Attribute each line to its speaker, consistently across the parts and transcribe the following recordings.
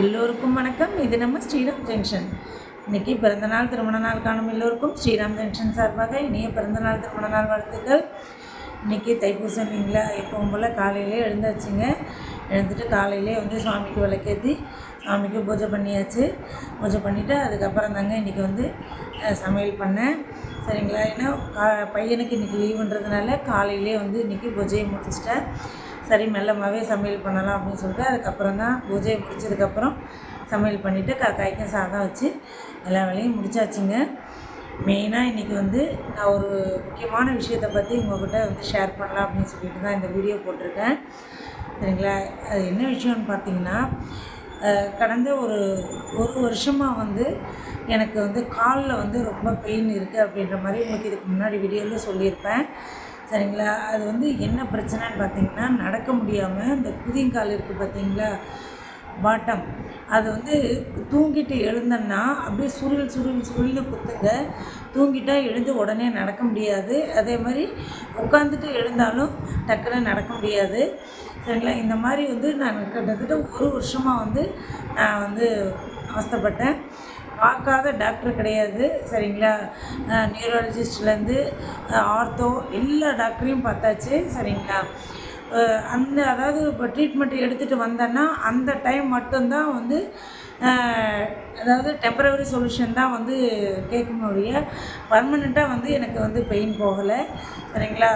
Speaker 1: எல்லோருக்கும் வணக்கம். இது நம்ம ஸ்ரீராம் ஜங்ஷன். இன்னைக்கு பிறந்தநாள் திருமண நாள் காணும் எல்லோருக்கும் ஸ்ரீராம் ஜங்ஷன் சார்பாக இனிய பிறந்தநாள் திருமண நாள் வாழ்த்துக்கள். இன்றைக்கி தைப்பூசம் இல்லைங்களா? எப்பவும் போல் காலையிலே எழுந்தாச்சுங்க. எழுந்துட்டு காலையிலே வந்து சுவாமிக்கு விளக்கேற்றி சாமிக்கு பூஜை பண்ணியாச்சு. பூஜை பண்ணிவிட்டு அதுக்கப்புறம் தாங்க இன்றைக்கி வந்து சமையல் பண்ணேன். சரிங்களா? ஏன்னா கா பையனுக்கு இன்றைக்கி லீவுன்றதுனால காலையிலே வந்து இன்றைக்கி பூஜையை முடிச்சிட்டேன். சரி மெல்லமாகவே சமையல் பண்ணலாம் அப்படின்னு சொல்லிட்டு அதுக்கப்புறம் தான் பூஜையை முடிச்சதுக்கப்புறம் சமையல் பண்ணிவிட்டு காக்காய்க்கும் சாதம் வச்சு எல்லா வேலையும் முடிச்சாச்சுங்க. மெயினாக இன்றைக்கி வந்து நான் ஒரு முக்கியமான விஷயத்தை பற்றி உங்கள்கிட்ட வந்து ஷேர் பண்ணலாம் அப்படின்னு சொல்லிட்டு தான் இந்த வீடியோ போட்டிருக்கேன். சரிங்களா? அது என்ன விஷயம்னு பார்த்தீங்கன்னா கடந்த ஒரு ஒரு வருஷமாக வந்து எனக்கு வந்து காலில் வந்து ரொம்ப பெயின் இருக்குது அப்படின்ற மாதிரி உங்களுக்கு இதுக்கு முன்னாடி வீடியோவில் சொல்லியிருப்பேன். சரிங்களா? அது வந்து என்ன பிரச்சனைன்னு பார்த்தீங்கன்னா நடக்க முடியாமல் இந்த குதிங்கால் இருக்குது பார்த்தீங்களா? பாட்டம். அது வந்து தூங்கிட்டு எழுந்தேன்னா அப்படியே சுருள் சுருள் சுருள்னு குத்துங்க. தூங்கிட்டால் எழுந்து உடனே நடக்க முடியாது. அதே மாதிரி உட்காந்துட்டு எழுந்தாலும் டக்குன்னு நடக்க முடியாது. சரிங்களா? இந்த மாதிரி வந்து நான் கிட்டத்தட்ட ஒரு வருஷமாக வந்து நான் வந்து அவஸ்தைப்பட்டேன். பார்க்காத டாக்டர் கிடையாது சரிங்களா? நியூரலஜிஸ்ட்லேருந்து ஆர்த்தோ எல்லா டாக்டரையும் பார்த்தாச்சு சரிங்களா? அந்த அதாவது இப்போ ட்ரீட்மெண்ட் எடுத்துகிட்டு வந்தேன்னா அந்த டைம் மட்டும்தான் வந்து அதாவது டெம்பரவரி சொல்யூஷன் தான் வந்து கேட்கணுடைய பர்மனெண்ட்டாக வந்து எனக்கு வந்து பெயின் போகலை சரிங்களா?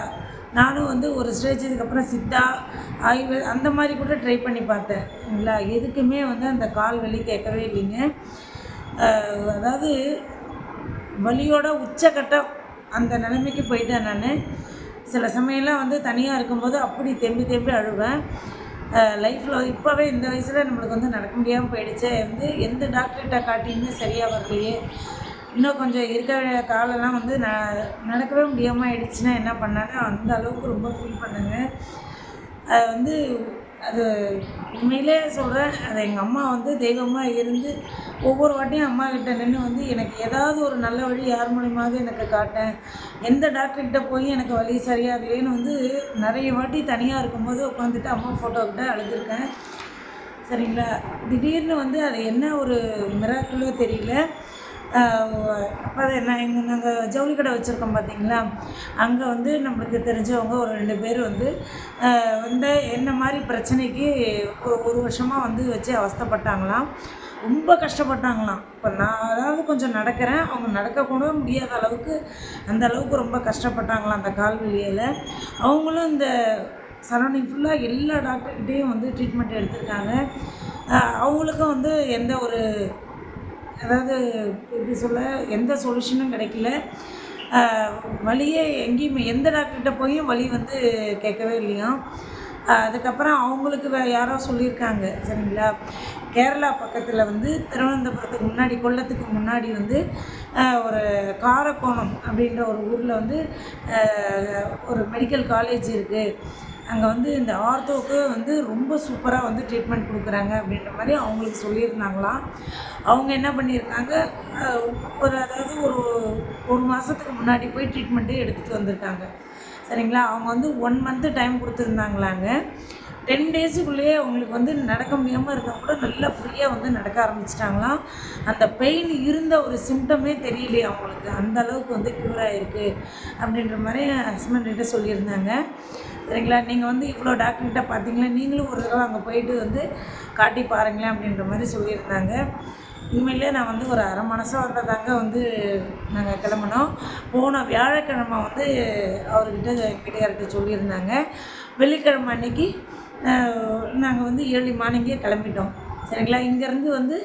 Speaker 1: நானும் வந்து ஒரு ஸ்டேஜுக்கு அப்புறம் சித்தா ஆயுர் அந்த மாதிரி கூட ட்ரை பண்ணி பார்த்தேன் சரிங்களா? எதுக்குமே வந்து அந்த கால் வலி கேட்கவே இல்லைங்க. அதாவது வலியோட உச்சக்கட்டம் அந்த நிலைமைக்கு போயிட்டேன் நான். சில சமயம்லாம் வந்து தனியாக இருக்கும்போது அப்படி தெம்பி தெம்பி அழுவேன். லைஃப்பில் இப்போவே இந்த வயசில் நம்மளுக்கு வந்து நடக்க முடியாமல் போயிடுச்சு. வந்து எந்த டாக்டர்கிட்ட காட்டியுமே சரியாக வரலையே. இன்னும் கொஞ்சம் இருக்க காலெல்லாம் வந்து நான் நடக்கவே முடியாமல் ஆயிடுச்சுன்னா என்ன பண்ணான்னு அந்த அளவுக்கு ரொம்ப ஃபீல் பண்ணுங்க. அது வந்து அது உண்மையிலே சொல்கிறேன் அது எங்கள் அம்மா வந்து தெய்வமாக இருந்து ஒவ்வொரு வாட்டியும் அம்மா கிட்ட நின்று வந்து எனக்கு ஏதாவது ஒரு நல்ல வழி யார் மூலியமாக எனக்கு காட்டேன். எந்த டாக்டர்கிட்ட போய் எனக்கு வழி சரியாகலேன்னு வந்து நிறைய வாட்டி தனியாக இருக்கும்போது உட்காந்துட்டு அம்மா ஃபோட்டோக்கிட்ட அழுதுருக்கேன். சரிங்களா? திடீர்னு வந்து அது என்ன ஒரு மிராக்கிளோ தெரியல. அப்போ அது எங்கள் நாங்கள் ஜவுளி கடை வச்சுருக்கோம் பார்த்தீங்களா அங்கே வந்து நம்மளுக்கு தெரிஞ்சவங்க ஒரு ரெண்டு பேர் வந்து வந்து என்ன மாதிரி பிரச்சனைக்கு ஒரு ஒரு வருஷமாக வந்து வச்சு அவஸ்தைப்பட்டாங்களாம். ரொம்ப கஷ்டப்பட்டாங்களாம். இப்போ நான் அதாவது கொஞ்சம் நடக்கிறேன். அவங்க நடக்கக்கூட முடியாத அளவுக்கு அந்த அளவுக்கு ரொம்ப கஷ்டப்பட்டாங்களாம் அந்த கால் வழியில் அவங்களும் இந்த சரௌண்டிங் ஃபுல்லாக எல்லா டாக்டர்கிட்டேயும் வந்து ட்ரீட்மெண்ட் எடுத்திருக்காங்க. அவங்களுக்கும் வந்து எந்த ஒரு அதாவது எப்படி சொல்ல எந்த சொல்யூஷனும் கிடைக்கல. வழியே எங்கேயுமே எந்த டாக்டர்கிட்ட போயும் வழி வந்து கேட்கவே இல்லையாம். அதுக்கப்புறம் அவங்களுக்கு வே யாரோ சொல்லியிருக்காங்க சரிங்களா? கேரளா பக்கத்தில் வந்து திருவனந்தபுரத்துக்கு முன்னாடி கொல்லத்துக்கு முன்னாடி வந்து ஒரு காரக்கோணம் அப்படின்ற ஒரு ஊரில் வந்து ஒரு மெடிக்கல் காலேஜ் இருக்குது அங்கே வந்து இந்த ஆர்த்தோவுக்கு வந்து ரொம்ப சூப்பராக வந்து ட்ரீட்மெண்ட் கொடுக்குறாங்க அப்படின்ற மாதிரி அவங்களுக்கு சொல்லியிருந்தாங்களாம் அவங்க என்ன பண்ணியிருக்காங்க ஒரு அதாவது ஒரு ஒரு மாதத்துக்கு முன்னாடி போய் ட்ரீட்மெண்ட்டு எடுத்துகிட்டு வந்திருக்காங்க. சரிங்களா? அவங்க வந்து ஒன் மந்த்து டைம் கொடுத்துருந்தாங்களாங்க. டென் டேஸுக்குள்ளேயே அவங்களுக்கு வந்து நடக்க முடியாமல் இருந்தால் கூட நல்லா ஃப்ரீயாக வந்து நடக்க ஆரம்பிச்சிட்டாங்களாம். அந்த பெயின் இருந்த ஒரு சிம்டமே தெரியலையே அவங்களுக்கு. அந்த அளவுக்கு வந்து க்யூர் ஆகிருக்கு அப்படின்ற மாதிரி ஹஸ்பண்ட் சொல்லியிருந்தாங்க. சரிங்களா? நீங்கள் வந்து இவ்வளோ டாக்டர்கிட்ட பார்த்தீங்களா நீங்களும் ஒரு தடவை அங்கே போயிட்டு வந்து காட்டி பாருங்களேன் அப்படின்ற மாதிரி சொல்லியிருந்தாங்க. உண்மையிலே நான் வந்து ஒரு அரை மனசாக வந்ததாங்க வந்து நாங்கள் கிளம்பினோம். போன வியாழக்கிழமை வந்து அவர்கிட்ட கிட்டையார்கிட்ட சொல்லியிருந்தாங்க. வெள்ளிக்கிழமை அன்னைக்கு நாங்கள் வந்து ஏர்லி மார்னிங்கே கிளம்பிட்டோம். சரிங்களா? இங்கேருந்து வந்து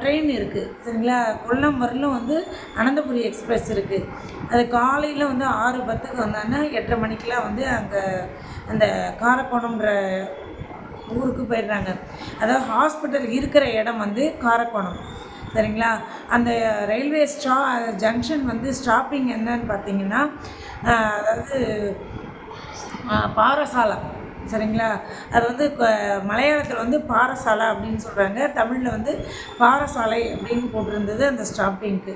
Speaker 1: ட்ரெயின் இருக்குது சரிங்களா? கொல்லம் வரலும் வந்து அனந்தபுரி எக்ஸ்பிரஸ் இருக்குது அது காலையில் வந்து ஆறு பத்துக்கு வந்தாங்கன்னா எட்டரை மணிக்கெலாம் வந்து அங்கே அந்த காரக்கோணம்ன்ற ஊருக்கு போயிடுறாங்க. அதாவது ஹாஸ்பிட்டல் இருக்கிற இடம் வந்து காரக்கோணம். சரிங்களா? அந்த ரயில்வே ஸ்டா ஜங்ஷன் வந்து ஸ்டாப்பிங் என்னன்னு பார்த்தீங்கன்னா அதாவது பாரசாலம் சரிங்களா? அது வந்து மலையாளத்தில் வந்து பாரசாலை அப்படின்னு சொல்கிறாங்க தமிழில் வந்து பாரசாலை அப்படின்னு போட்டிருந்தது அந்த ஸ்டாப்பிங்க்கு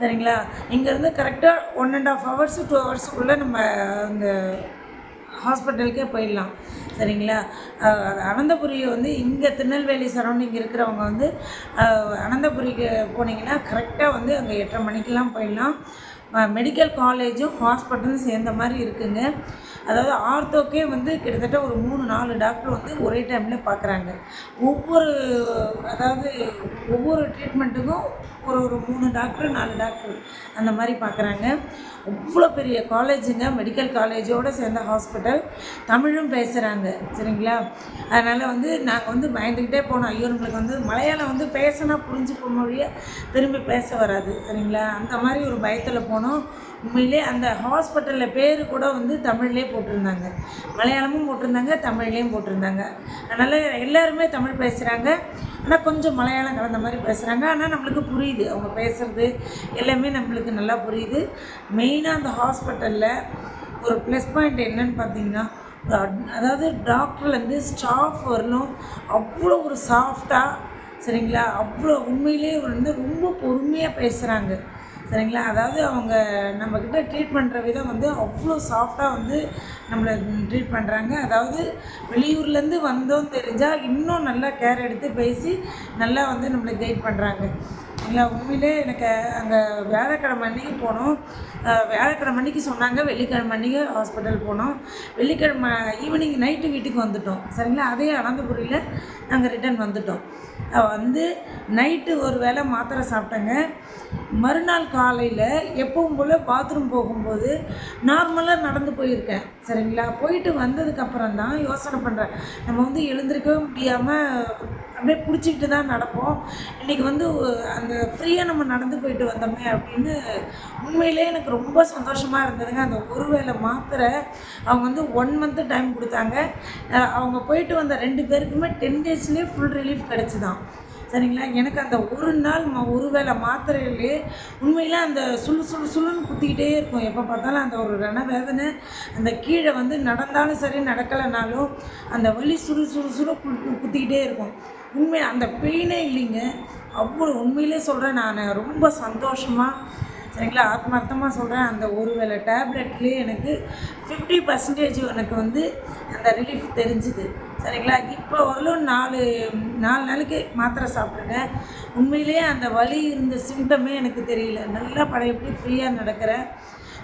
Speaker 1: சரிங்களா? இங்கேருந்து கரெக்டாக one and half hours two ஹவர்ஸுக்குள்ளே நம்ம அந்த ஹாஸ்பிட்டலுக்கே போயிடலாம். சரிங்களா? அனந்தபுரியை வந்து இங்கே திருநெல்வேலி சரௌண்டிங் இருக்கிறவங்க வந்து அனந்தபுரிக்கு போனீங்கன்னா கரெக்டாக வந்து அங்கே எட்டரை மணிக்கெலாம் போயிடலாம். மெடிக்கல் காலேஜும் ஹாஸ்பிட்டலும் சேர்ந்த மாதிரி இருக்குங்க. அதாவது ஆர்த்தோக்கே வந்து கிட்டத்தட்ட ஒரு மூணு நாலு டாக்டர் வந்து ஒரே டைமில் பார்க்குறாங்க ஒவ்வொரு அதாவது ஒவ்வொரு ட்ரீட்மெண்ட்டுக்கும் ஒரு ஒரு மூணு டாக்டர் நாலு டாக்டர் அந்த மாதிரி பார்க்குறாங்க. அவ்வளோ பெரிய காலேஜுங்க மெடிக்கல் காலேஜோடு சேர்ந்த ஹாஸ்பிட்டல் தமிழும் பேசுகிறாங்க சரிங்களா? அதனால் வந்து நாங்கள் வந்து பயந்துக்கிட்டே போனோம். ஐயோ நம்மளுக்கு வந்து மலையாளம் வந்து பேசினா புரிஞ்சுக்க மொழிய திரும்பி பேச வராது. சரிங்களா? அந்த மாதிரி ஒரு பயத்தில் போனோம். உண்மையிலே அந்த ஹாஸ்பிட்டலில் பேர் கூட வந்து தமிழ்லேயே போட்டிருந்தாங்க. மலையாளமும் போட்டிருந்தாங்க தமிழ்லேயும் போட்டிருந்தாங்க. அதனால் எல்லாருமே தமிழ் பேசுகிறாங்க ஆனால் கொஞ்சம் மலையாளம் கலந்த மாதிரி பேசுகிறாங்க ஆனால் நம்மளுக்கு புரியுது. அவங்க பேசுகிறது எல்லாமே நம்மளுக்கு நல்லா புரியுது. மெயினாக அந்த ஹாஸ்பிட்டலில் ஒரு ப்ளஸ் பாயிண்ட் என்னன்னு பார்த்தீங்கன்னா அதாவது டாக்டர்லேருந்து ஸ்டாஃப் வரணும். அவ்வளோ ஒரு சாஃப்டாக சரிங்களா? அவ்வளோ உண்மையிலே வந்து ரொம்ப பொறுமையாக பேசுகிறாங்க சரிங்களா? அதாவது அவங்க நம்மக்கிட்ட ட்ரீட் பண்ணுற விதம் வந்து அவ்வளோ சாஃப்டாக வந்து நம்மளை ட்ரீட் பண்ணுறாங்க அதாவது வெளியூர்லேருந்து வந்தோம் தெரிஞ்சால் இன்னும் நல்லா கேர் எடுத்து பேசி நல்லா வந்து நம்மளை கைட் பண்ணுறாங்க இல்லை உண்மையிலே எனக்கு அங்கே வியாழக்கிழமை அன்னைக்கு போனோம். வியாழக்கிழமை அன்னைக்கு சொன்னாங்க வெள்ளிக்கிழமை அன்னைக்கு ஹாஸ்பிட்டல் போனோம். வெள்ளிக்கிழமை ஈவினிங் நைட்டு வீட்டுக்கு வந்துட்டோம். சரிங்களா? அதே அனந்தபுரியில் நாங்கள் ரிட்டர்ன் வந்துட்டோம். வந்து நைட்டு ஒரு வேளை மாத்திரை சாப்பிட்டேங்க. மறுநாள் காலையில் எப்பவும் போல் பாத்ரூம் போகும்போது நார்மலாக நடந்து போயிருக்கேன். சரிங்களா? போயிட்டு வந்ததுக்கப்புறம் தான் யோசனை பண்ணுறேன் நம்ம வந்து எழுந்திருக்கவே முடியாமல் அப்படியே பிடிச்சிக்கிட்டு தான் நடப்போம். இன்றைக்கி வந்து அந்த ஃப்ரீயாக நம்ம நடந்து போயிட்டு வந்தோமே அப்படின்னு உண்மையிலே எனக்கு ரொம்ப சந்தோஷமாக இருந்ததுங்க. அந்த ஒரு வேளை மாத்திரை அவங்க வந்து ஒன் மந்த்து டைம் கொடுத்தாங்க. அவங்க போயிட்டு வந்த ரெண்டு பேருக்குமே டென் டேஸ்லேயே ஃபுல் ரிலீஃப் கிடச்சிதான். சரிங்களா? எனக்கு அந்த ஒரு நாள் ம ஒரு வேளை மாத்திரையிலே உண்மையில் அந்த சுழு சுழு சுழுன்னு குத்திக்கிட்டே இருக்கும். எப்போ பார்த்தாலும் அந்த ஒரு ரண வேதனை அந்த கீழே வந்து நடந்தாலும் சரி நடக்கலைனாலும் அந்த வலி சுழு சுழு சுழு கு- குத்திக்கிட்டே இருக்கும். உண்மை அந்த பெயினே இல்லைங்க. அவ்வளோ உண்மையிலே சொல்கிறேன் நான் ரொம்ப சந்தோஷமாக சரிங்களா? ஆத்மார்த்தமாக சொல்கிறேன் அந்த ஒரு வேளை டேப்லெட்லேயே எனக்கு ஃபிஃப்டி பர்சன்டேஜ் எனக்கு வந்து அந்த ரிலீஃப் தெரிஞ்சுது. சரிங்களா? இப்போ வரலும் நாலு நாலு நாளைக்கு மாத்திரை சாப்பிட்ருக்கேன் உண்மையிலேயே அந்த வலி இருந்த சிம்டமே எனக்கு தெரியல. நல்லா பழையபடி ஃப்ரீயாக நடக்கிறேன்.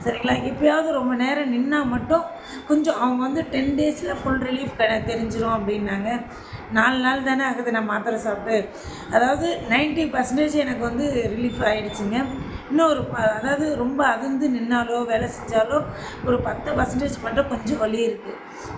Speaker 1: சரிங்களா? எப்பயாவது ரொம்ப நேரம் நின்னால் மட்டும் கொஞ்சம் அவங்க வந்து டென் டேஸில் ஃபுல் ரிலீஃப் க தெரிஞ்சிடும் அப்படின்னாங்க. நாலு நாள் தானே ஆகுது நான் மாத்திரை சாப்பிட்டு. அதாவது 90% பர்சன்டேஜ் எனக்கு வந்து ரிலீஃப் ஆகிடுச்சிங்க இன்னும் ஒரு ப அதாவது ரொம்ப அதிர்ந்து நின்னாலோ வேலை செஞ்சாலோ ஒரு பத்து பர்சன்டேஜ் மட்டும் கொஞ்சம் வலி இருக்குது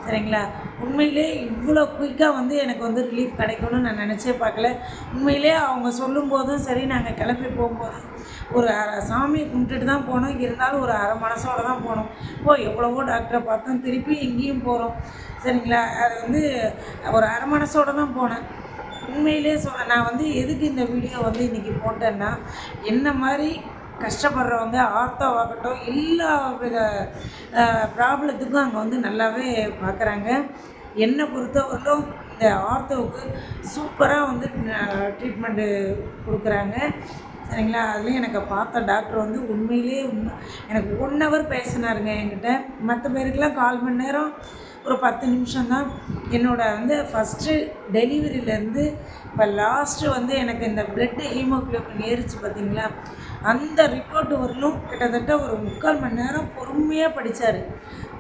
Speaker 1: சரிங்களா? உண்மையிலே இவ்வளோ குயிக்காக வந்து எனக்கு வந்து ரிலீஃப் கிடைக்கும்னு நான் நினச்சே பார்க்கல. உண்மையிலே அவங்க சொல்லும்போதும் சரி நாங்கள் கிளம்பி போகும்போதும் ஒரு அரை சாமியை கும்பிட்டுட்டு தான் போனோம். இருந்தாலும் ஒரு அரை மனசோட தான் போனோம். இப்போ எவ்வளவோ டாக்டரை பார்த்தோம். திருப்பி இங்கேயும் போகிறோம் சரிங்களா? அது வந்து ஒரு அரை மனசோட தான் போனேன். உண்மையிலே சொல்கிறேன் நான் வந்து எதுக்கு இந்த வீடியோ வந்து இன்றைக்கி போட்டேன்னா என்ன மாதிரி கஷ்டப்படுறவங்க ஆர்த்தோவாகட்டும் எல்லா வித ப்ராப்ளத்துக்கும் அங்கே வந்து நல்லாவே பார்க்குறாங்க என்னை பொறுத்தவரையிலும் இந்த ஆர்த்தோவுக்கு சூப்பராக வந்து ட்ரீட்மெண்ட்டு கொடுக்குறாங்க. சரிங்களா? அதுலேயும் எனக்கு பார்த்த டாக்டர் வந்து உண்மையிலேயே உண்மை. எனக்கு ஒன் ஹவர் பேசினாருங்க என்கிட்ட. மற்ற பேருக்கெல்லாம் கால் மணி நேரம் ஒரு பத்து நிமிஷம் தான். என்னோட வந்து ஃபஸ்ட்டு டெலிவரியிலேருந்து இப்போ லாஸ்ட்டு வந்து எனக்கு இந்த பிளட்டு ஹீமோகுளோபின் ஏறிச்சு பார்த்தீங்களா அந்த ரிப்போர்ட் வரலும் கிட்டத்தட்ட ஒரு முக்கால் மணி நேரம் பொறுமையாக படித்தார்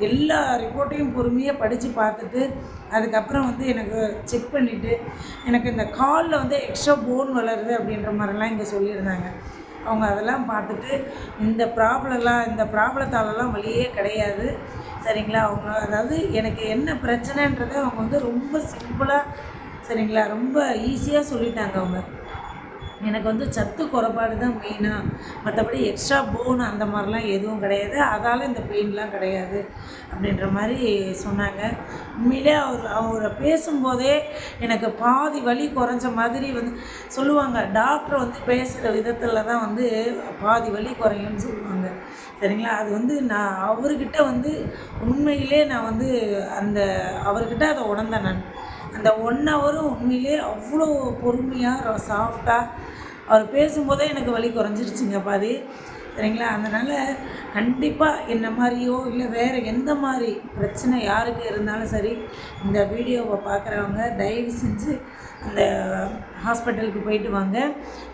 Speaker 1: எல்லா ரிப்போர்ட்டையும் பொறுமையாக படித்து பார்த்துட்டு அதுக்கப்புறம் வந்து எனக்கு செக் பண்ணிவிட்டு எனக்கு இந்த காலில் வந்து எக்ஸ்ட்ரா போன் வளருது அப்படின்ற மாதிரிலாம் இங்கே சொல்லியிருந்தாங்க. அவங்க அதெல்லாம் பார்த்துட்டு இந்த ப்ராப்ளம்லாம் இந்த ப்ராப்ளத்தாலலாம் வழியே கிடையாது. சரிங்களா? அவங்க அதாவது எனக்கு என்ன பிரச்சனைன்றதை அவங்க வந்து ரொம்ப சிம்பிளாக சரிங்களா? ரொம்ப ஈஸியாக சொல்லிட்டாங்க அவங்க. எனக்கு வந்து சத்து குறைபாடு தான் மெயினாக மற்றபடி எக்ஸ்ட்ரா போன் அந்த மாதிரிலாம் எதுவும் கிடையாது. அதால் இந்த பெயின்லாம் கிடையாது அப்படின்ற மாதிரி சொன்னாங்க. உண்மையிலே அவர் அவரை பேசும்போதே எனக்கு பாதி வலி குறைஞ்ச மாதிரி வந்து சொல்லுவாங்க. டாக்டர் வந்து பேசுகிற விதத்தில் தான் வந்து பாதி வலி குறையும்னு சொல்லுவாங்க. சரிங்களா? அது வந்து நான் அவர்கிட்ட வந்து உண்மையிலே நான் வந்து அந்த அவர்கிட்ட அதை உணர்ந்தேன் நான். அந்த ஒன் ஹவரும் உண்மையிலே அவ்வளோ பொறுமையாக சாஃப்டாக அவர் பேசும்போதே எனக்கு வலி குறைஞ்சிருச்சுங்க பாதி. சரிங்களா? அதனால் கண்டிப்பாக என்ன மாதிரியோ இல்லை வேறு எந்த மாதிரி பிரச்சனை யாருக்கு இருந்தாலும் சரி இந்த வீடியோவை பார்க்குறவங்க தயவு செஞ்சு அந்த ஹாஸ்பிட்டலுக்கு போயிட்டு வாங்க.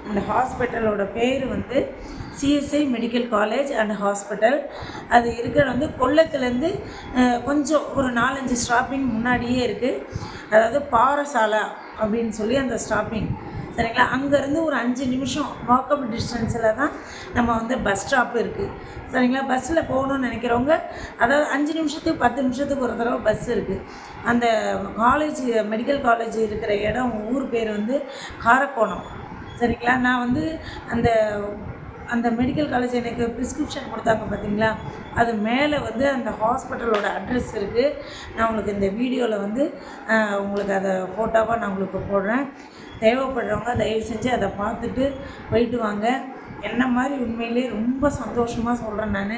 Speaker 1: அந்த ஹாஸ்பிட்டலோட பேர் வந்து CSI medical college and hospital. அது இருக்கிற வந்து கொல்லத்துலேருந்து கொஞ்சம் ஒரு நாலஞ்சு ஸ்டாப்பிங் முன்னாடியே இருக்குது அதாவது பாரசாலா அப்படின்னு சொல்லி அந்த ஸ்டாப்பிங். சரிங்களா? அங்கேருந்து ஒரு அஞ்சு நிமிஷம் வாக்கப் டிஸ்டன்ஸில் தான் நம்ம வந்து பஸ் ஸ்டாப் இருக்குது சரிங்களா? பஸ்ஸில் போகணும்னு நினைக்கிறவங்க அதாவது அஞ்சு நிமிஷத்துக்கு பத்து நிமிஷத்துக்கு ஒரு தடவை பஸ் இருக்குது அந்த காலேஜ் மெடிக்கல் காலேஜ் இருக்கிற இடம் ஊர் பேர் வந்து காரக்கோணம். சரிங்களா? நான் வந்து அந்த அந்த மெடிக்கல் காலேஜ் எனக்கு ப்ரிஸ்கிரிப்ஷன் கொடுத்தாங்க பார்த்தீங்களா அது மேலே வந்து அந்த ஹாஸ்பிட்டலோட அட்ரஸ் இருக்குது நான் உங்களுக்கு இந்த வீடியோவில் வந்து உங்களுக்கு அதை ஃபோட்டோவாக நான் உங்களுக்கு போடுறேன். தேவைப்படுறவங்க தயவு செஞ்சு அதை பார்த்துட்டு போயிட்டு வாங்க. என்ன மாதிரி உண்மையிலே ரொம்ப சந்தோஷமாக சொல்கிறேன் நான்.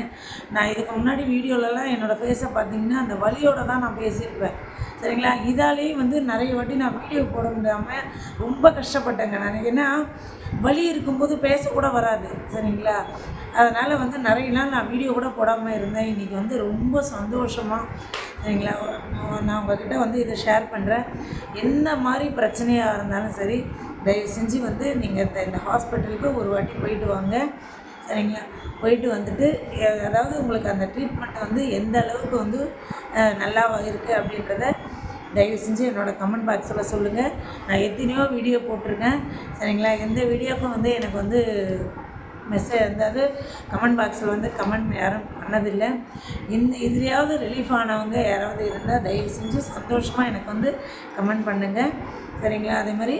Speaker 1: நான் இதுக்கு முன்னாடி வீடியோலலாம் என்னோடய ஃபேஸை பார்த்தீங்கன்னா அந்த வலியோடு தான் நான் பேசியிருப்பேன். சரிங்களா? இதாலேயே வந்து நிறைய வாட்டி நான் வீடியோ போட முடியாமல் ரொம்ப கஷ்டப்பட்டேங்க நான். ஏன்னா வலி இருக்கும்போது பேசக்கூட வராது. சரிங்களா? அதனால் வந்து நிறைய நாள் நான் வீடியோ கூட போடாமல் இருந்தேன். இன்றைக்கி வந்து ரொம்ப சந்தோஷமாக சரிங்களா? நான் உங்ககிட்ட வந்து இதை ஷேர் பண்ணுறேன் என்ன மாதிரி பிரச்சனையாக இருந்தாலும் சரி தயவு செஞ்சு வந்து நீங்கள் இந்த இந்த ஹாஸ்பிட்டலுக்கு ஒரு வாட்டி போயிட்டு வாங்க. சரிங்களா? போயிட்டு வந்துட்டு அதாவது உங்களுக்கு அந்த ட்ரீட்மெண்ட் வந்து எந்த அளவுக்கு வந்து நல்லா இருக்குது அப்படின்றத தயவு செஞ்சு என்னோடய கமெண்ட் பாக்ஸில் சொல்லுங்கள் நான் எத்தனையோ வீடியோ போட்டிருக்கேன். சரிங்களா? எந்த வீடியோக்கும் வந்து எனக்கு வந்து மெசேஜ் அதாவது கமெண்ட் பாக்ஸில் வந்து கமெண்ட் யாரும் பண்ணதில்லை. இந்த இதுலையாவது ரிலீஃப் ஆனவங்க யாராவது இருந்தால் தயவு செஞ்சு சந்தோஷமாக எனக்கு வந்து கமெண்ட் பண்ணுங்கள் சரிங்களா? அதே மாதிரி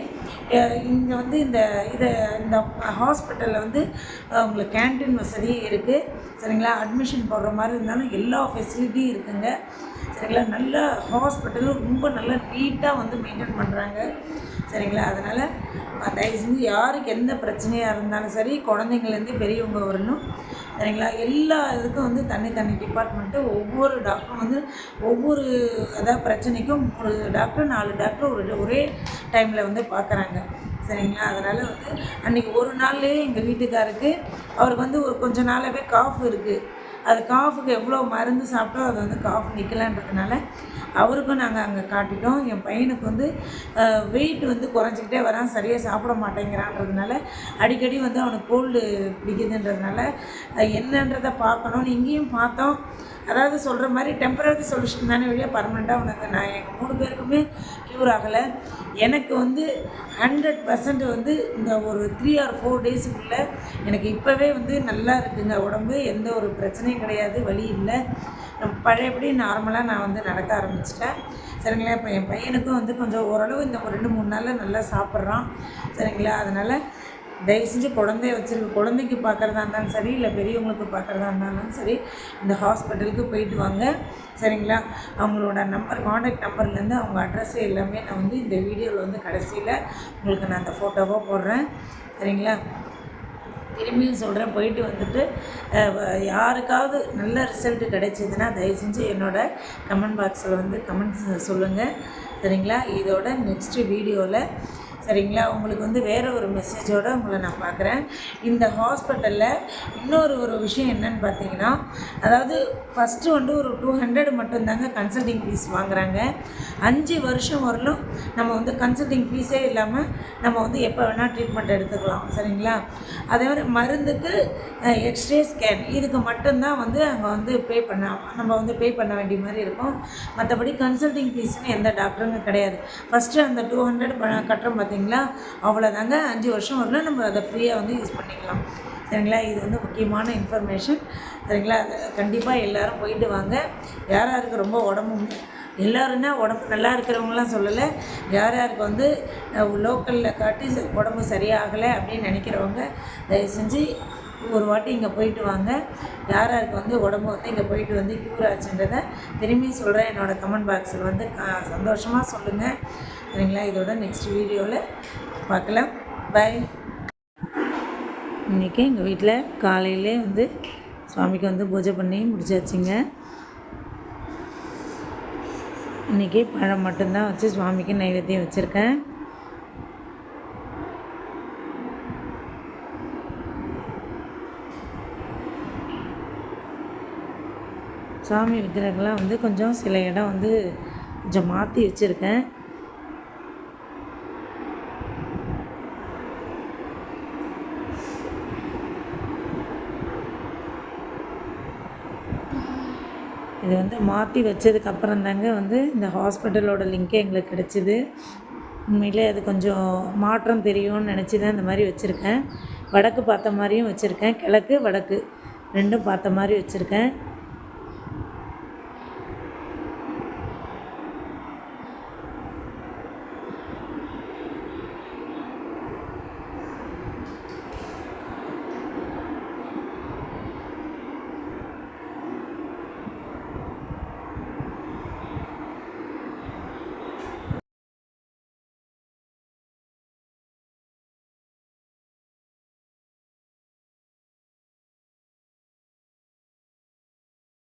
Speaker 1: இங்கே வந்து இந்த இதை இந்த ஹாஸ்பிட்டலில் வந்து உங்களுக்கு கேன்டீன் வசதி இருக்குது சரிங்களா? அட்மிஷன் போடுற மாதிரி இருந்தாலும் எல்லா ஃபெசிலிட்டியும் இருக்குங்க. சரிங்களா? நல்ல ஹாஸ்பிட்டலும் ரொம்ப நல்லா நீட்டாக வந்து மெயின்டைன் பண்ணுறாங்க சரிங்களா? அதனால் தயவு செஞ்சு யாருக்கு எந்த பிரச்சனையாக இருந்தாலும் சரி குழந்தைங்கள்லேருந்து பெரியவங்க வரணும். சரிங்களா? எல்லா இதுக்கும் வந்து தனி தனி டிபார்ட்மெண்ட்டு ஒவ்வொரு டாக்டரும் வந்து ஒவ்வொரு அதாவது பிரச்சனைக்கும் ஒரு டாக்டர் நாலு டாக்டர் ஒரு ஒரே டைமில் வந்து பார்க்குறாங்க சரிங்களா? அதனால் வந்து அன்றைக்கி ஒரு நாள்லேயே எங்கள் வீட்டுக்காருக்கு அவருக்கு வந்து ஒரு கொஞ்ச நாளாகவே காஃப் இருக்குது அது காஃபுக்கு எவ்வளோ மருந்து சாப்பிட்டோ அது வந்து காஃப் நிற்கலன்றதுனால அவருக்கும் நாங்கள் அங்கே காட்டிட்டோம். என் பையனுக்கு வந்து வெயிட் வந்து குறைஞ்சிக்கிட்டே வரான். சரியாக சாப்பிட மாட்டேங்கிறான்றதுனால அடிக்கடி வந்து அவனுக்கு கோல்டு பிடிக்குதுன்றதுனால என்னன்றதை பார்க்கணும்னு இங்கேயும் பார்த்தோம். அதாவது சொல்கிற மாதிரி டெம்பரரி சொல்யூஷன் தானே வழியாக பர்மனெண்ட்டாக உனக்கு நான் எங்கள் மூணு பேருக்குமே க்யூர் ஆகலை. எனக்கு வந்து ஹண்ட்ரட் பர்சன்ட் வந்து இந்த ஒரு த்ரீ ஆர் ஃபோர் டேஸுக்குள்ளே எனக்கு இப்போவே வந்து நல்லா இருக்குங்க. உடம்பு எந்த ஒரு பிரச்சனையும் கிடையாது வழி இல்லை. நம்ம பழையபடி நார்மலாக நான் வந்து நடக்க ஆரம்பிச்சிட்டேன். சரிங்களா? இப்போ என் பையனுக்கும் வந்து கொஞ்சம் ஓரளவு இந்த ஒரு ரெண்டு மூணு நாளில் நல்லா சாப்பிட்றான். சரிங்களா? அதனால் தயவு செஞ்சு குழந்தைய வச்சிருக்க குழந்தைக்கு பார்க்குறதா இருந்தாலும் சரி இல்லை பெரியவங்களுக்கு பார்க்குறதா இருந்தாலும் சரி இந்த ஹாஸ்பிட்டலுக்கு போயிட்டு வாங்க. சரிங்களா? அவங்களோட நம்பர் காண்டாக்ட் நம்பர்லேருந்து அவங்க அட்ரஸ் எல்லாமே நான் வந்து இந்த வீடியோவில் வந்து கடைசியில் உங்களுக்கு நான் அந்த ஃபோட்டோவாக போடுறேன். சரிங்களா? திரும்பியும் சொல்கிறேன் போயிட்டு வந்துட்டு யாருக்காவது நல்ல ரிசல்ட் கிடைச்சதுன்னா தயவு செஞ்சு என்னோடய கமெண்ட் பாக்ஸில் வந்து கமெண்ட்ஸ் சொல்லுங்கள் சரிங்களா? இதோட நெக்ஸ்ட்டு வீடியோவில் சரிங்களா? உங்களுக்கு வந்து வேறு ஒரு மெசேஜோடு உங்களை நான் பார்க்குறேன். இந்த ஹாஸ்பிட்டலில் இன்னொரு ஒரு விஷயம் என்னன்னு பார்த்தீங்கன்னா அதாவது ஃபஸ்ட்டு வந்து ஒரு டூ ஹண்ட்ரட் மட்டும்தாங்க கன்சல்டிங் ஃபீஸ் வாங்குகிறாங்க அஞ்சு வருஷம் வரலும் நம்ம வந்து கன்சல்டிங் ஃபீஸே இல்லாமல் நம்ம வந்து எப்போ வேணால் ட்ரீட்மெண்ட் எடுத்துக்கலாம். சரிங்களா? அதே மாதிரி மருந்துக்கு எக்ஸ்ரே ஸ்கேன் இதுக்கு மட்டும்தான் வந்து அங்கே வந்து பே பண்ண நம்ம வந்து பே பண்ண வேண்டிய மாதிரி இருக்கும். மற்றபடி கன்சல்டிங் ஃபீஸ்னு எந்த டாக்டருங்க கிடையாது. ஃபஸ்ட்டு அந்த டூ ஹண்ட்ரட் கட்டுறோம் ஓகேங்களா அவ்வளோதாங்க அஞ்சு வருஷம் வரல நம்ம அதை ஃப்ரீயாக வந்து யூஸ் பண்ணிக்கலாம். சரிங்களா? இது வந்து முக்கியமான இன்ஃபர்மேஷன் சரிங்களா? கண்டிப்பாக எல்லோரும் போயிட்டு வாங்க. யார் யாருக்கு ரொம்ப உடம்பு எல்லாருன்னா உடம்பு நல்லா இருக்கிறவங்களாம் சொல்லலை. யார் யாருக்கு வந்து லோக்கலில் காட்டி உடம்பு சரியாகலை அப்படின்னு நினைக்கிறவங்க தயவு செஞ்சு ஒரு வாட்டி இங்கே போயிட்டு வாங்க. யார் யாருக்கு வந்து உடம்பு வந்து இங்கே போயிட்டு வந்து க்யூர் ஆச்சுன்றதை திரும்பி சொல்கிறேன் என்னோடய கமெண்ட் பாக்ஸில் வந்து சந்தோஷமாக சொல்லுங்கள் சரிங்களா? இதோட நெக்ஸ்ட் வீடியோவில் பார்க்கலாம். பை இன்றைக்கி எங்கள் வீட்டில் காலையிலே வந்து சுவாமிக்கு வந்து பூஜை பண்ணி முடிச்சாச்சுங்க. இன்றைக்கி பழம் மட்டும்தான் வச்சு சுவாமிக்கு நைவேத்தியம் வச்சுருக்கேன். சாமி விக்கிரகெல்லாம் வந்து கொஞ்சம் சில இடம் வந்து கொஞ்சம் மாற்றி வச்சுருக்கேன். இது வந்து மாற்றி வச்சதுக்கப்புறம் தாங்க வந்து இந்த ஹாஸ்பிட்டலோட லிங்க்கே எங்களுக்கு கிடச்சிது. உண்மையிலே அது கொஞ்சம் மாற்றம் தெரியும்னு நினச்சி தான் இந்த மாதிரி வச்சுருக்கேன். வடக்கு பார்த்த மாதிரியும் வச்சுருக்கேன். கிழக்கு வடக்கு ரெண்டும் பார்த்த மாதிரி வச்சுருக்கேன்.